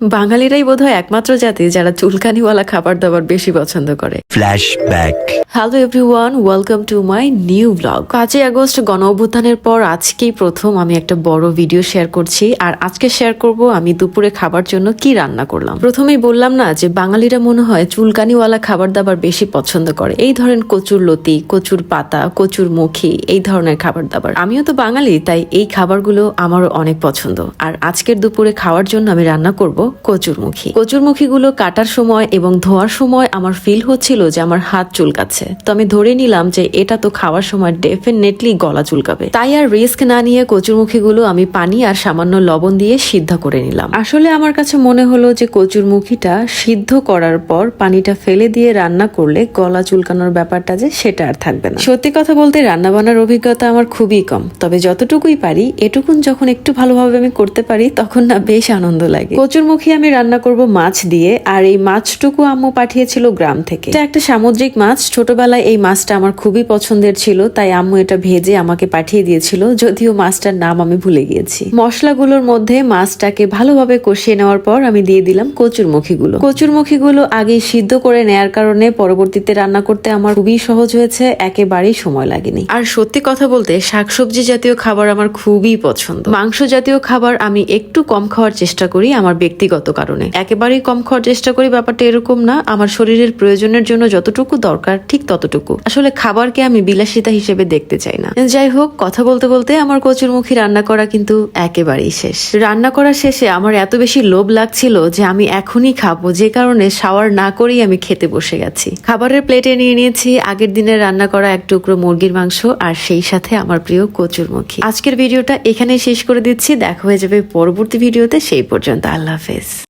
বাঙালিরাই বোধহয় একমাত্র জাতি যারা চুলকানিওয়ালা খাবার দাবার বেশি পছন্দ করে। Flashback. Hello everyone welcome to my new blog পাঁচই আগস্ট গণ অভ্যুত্থানের পর আজকেই প্রথম আমি একটা বড় ভিডিও শেয়ার করছি। আর আজকে শেয়ার করব আমি দুপুরে খাবার জন্য কি রান্না করলাম। প্রথমেই বললাম না যে বাঙালিরা মনে হয় চুলকানিওয়ালা খাবার দাবার বেশি পছন্দ করে। এই ধরেন কচুর লতি কচুর পাতা কচুর মুখী এই ধরনের খাবার দাবার। আমিও তো বাঙালি তাই এই খাবারগুলো আমারও অনেক পছন্দ। আর আজকের দুপুরে খাওয়ার জন্য আমি রান্না করব কচুরমুখী। কচুরমুখীগুলো কাটার সময় এবং ধোয়ার সময় আমার ফিল হচ্ছিল যে আমার হাত চুলকাচ্ছে। তো আমি ধরে নিলাম যে এটা তো খাওয়ার সময় ডেফিনেটলি গলা চুলকাবে। তাই আর রিস্ক না নিয়ে কচুরমুখীগুলো আমি পানি আর সামান্য লবণ দিয়ে সিদ্ধ করে নিলাম। আসলে আমার কাছে মনে হলো যে কচুরমুখীটা সিদ্ধ করার পর পানিটা ফেলে দিয়ে রান্না করলে গলা চুলকানোর ব্যাপারটা যে সেটা আর থাকবে না। সত্যি কথা বলতে রান্না বান্নার অভিজ্ঞতা আমার খুবই কম। তবে যতটুকুই পারি, এটুকুন যখন একটু ভালোভাবে আমি করতে পারি, তখন না বেশ আনন্দ লাগে। কচুরমুখী আমি রান্না করব মাছ দিয়ে, আর এই মাছটুকু আম্মু পাঠিয়েছিল গ্রাম থেকে। এটা একটা সামুদ্রিক মাছ, ছোটবেলায় এই মাছটা আমার খুবই পছন্দের ছিল, তাই আম্মু এটা ভেজে আমাকে পাঠিয়ে দিয়েছিল, যদিও মাছটার নাম আমি ভুলে গিয়েছি। মশলাগুলোর মধ্যে মাছটাকে ভালোভাবে কষিয়ে নেওয়ার পর আমি দিয়ে দিলাম কচুরমুখীগুলো। কচুরমুখীগুলো আগে সিদ্ধ করে নেয়ার কারণে পরবর্তীতে রান্না করতে আমার খুবই সহজ হয়েছে, একেবারেই সময় লাগেনি। আর সত্যি কথা বলতে, শাকসবজি জাতীয় খাবার আমার খুবই পছন্দ। মাংস জাতীয় খাবার আমি একটু কম খাওয়ার চেষ্টা করি আমার ব্যক্তিগত কারণে। একেবারেই কম খাওয়ার চেষ্টা করি ব্যাপারটা এরকম না। আমার শরীরের প্রয়োজনের জন্য যতটুকু দরকার, ঠিক ততটুকু। আসলে খাবারকে আমি বিলাসিতা হিসেবে দেখতে চাই না। যাই হোক, কথা বলতে বলতে আমার কচুরমুখী রান্না করা কিন্তু একেবারেই শেষ। রান্না করা শেষে আমার এত বেশি লোভ লাগছিল যে আমি এখনই খাব, যে কারণে শাওয়ার না করেই আমি খেতে বসে গেছি। খাবারের প্লেটে নিয়ে নিয়েছি আগের দিনের রান্না করা এক টুকরো মুরগির মাংস আর সেই সাথে আমার প্রিয় কচুরমুখী আজকের ভিডিওটা এখানেই শেষ করে দিচ্ছি। দেখা হয়ে যাবে পরবর্তী ভিডিওতে, সেই পর্যন্ত আল্লাহ হাফেজ। guys.